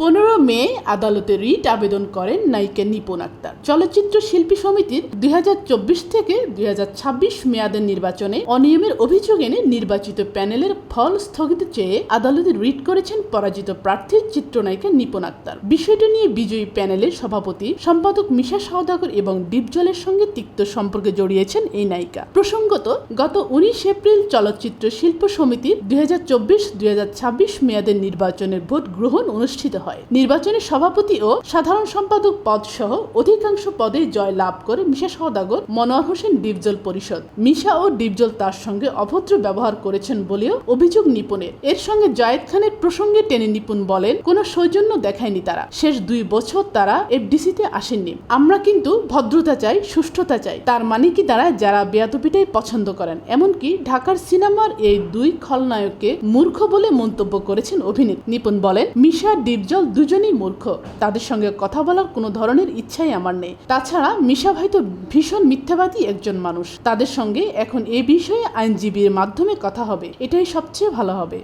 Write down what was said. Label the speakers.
Speaker 1: পনেরো মে আদালতে রিট আবেদন করেন নায়িকা নিপুণ আক্তার। চলচ্চিত্র শিল্পী সমিতির দুই হাজার চব্বিশ থেকে দুই হাজার ছাব্বিশ মেয়াদের নির্বাচনে অনিয়মের অভিযোগ এনে নির্বাচিত প্যানেলের ফল স্থগিত চেয়ে আদালতে রিট করেছেন পরাজিত প্রার্থী চিত্রনায়িকা নিপুণ আক্তার। বিষয়টি নিয়ে বিজয়ী প্যানেলের সভাপতি সম্পাদক মিশা সওদাগর এবং ডিপজলের সঙ্গে তিক্ত সম্পর্কে জড়িয়েছেন এই নায়িকা। প্রসঙ্গত, গত উনিশ এপ্রিল চলচ্চিত্র শিল্প সমিতির দুই হাজার চব্বিশ মেয়াদের নির্বাচনের ভোট গ্রহণ অনুষ্ঠিত হয়। নির্বাচনে সভাপতি ও সাধারণ সম্পাদক পদ সহ অধিকাংশ পদে জয় লাভ করে মিশা সওদাগর, মনোয়ার হোসেন ডিপজল পরিষদ। মিশা ও ডিপজল তার সঙ্গে অভদ্র ব্যবহার করেছেন বলেও অভিযোগ নিপুণের। এর সঙ্গে জায়েদ খানের প্রসঙ্গে টেনে নিপুণ বলেন, কোনো সৌজন্য দেখায়নি তারা। শেষ দুই বছর তারা এফডিসিতে আসেননি। আমরা কিন্তু ভদ্রতা চাই, সুষ্ঠুতা চাই। তার মানে কি দাঁড়ায় যারা বেয়াদপিটাই পছন্দ করেন? এমনকি ঢাকার সিনেমার এই দুই খলনায়ককে মূর্খ বলে মন্তব্য করেছেন অভিনেত্রী। নিপুণ বলেন, মিশা, ডিপজল দুজনেই মূর্খ। তাদের সঙ্গে কথা বলার কোনো ধরনের ইচ্ছাই আমার নেই। তাছাড়া মিশা ভাই তো ভীষণ মিথ্যাবাদী একজন মানুষ। তাদের সঙ্গে এখন এ বিষয়ে আইনজীবীর মাধ্যমে কথা হবে। এটাই সবচেয়ে ভালো হবে।